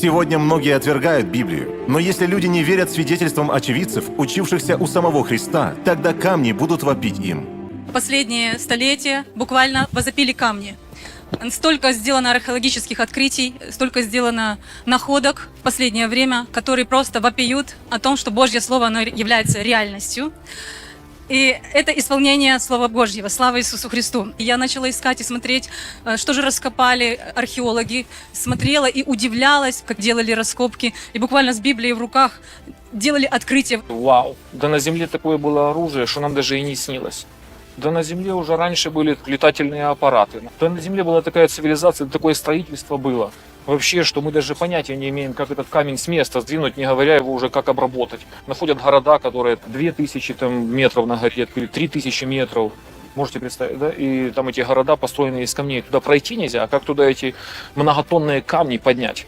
Сегодня многие отвергают Библию. Но если люди не верят свидетельствам очевидцев, учившихся у самого Христа, тогда камни будут вопить им. Последние столетия буквально возопили камни. Столько сделано археологических открытий, столько сделано находок в последнее время, которые просто вопиют о том, что Божье Слово оно является реальностью. И это исполнение Слова Божьего. Слава Иисусу Христу. И я начала искать и смотреть, э, что же раскопали археологи. Смотрела и удивлялась, как делали раскопки. И буквально с Библией в руках делали открытия. Вау! Да на Земле такое было оружие, что нам даже и не снилось. Да на Земле уже раньше были летательные аппараты. Да на Земле была такая цивилизация, такое строительство было. Вообще, что мы даже понятия не имеем, как этот камень с места сдвинуть, не говоря его уже как обработать. Находят города, которые 2000 там, метров на горе, или 3000 метров. Можете представить, да? И там эти города построены из камней. Туда пройти нельзя, а как туда эти многотонные камни поднять?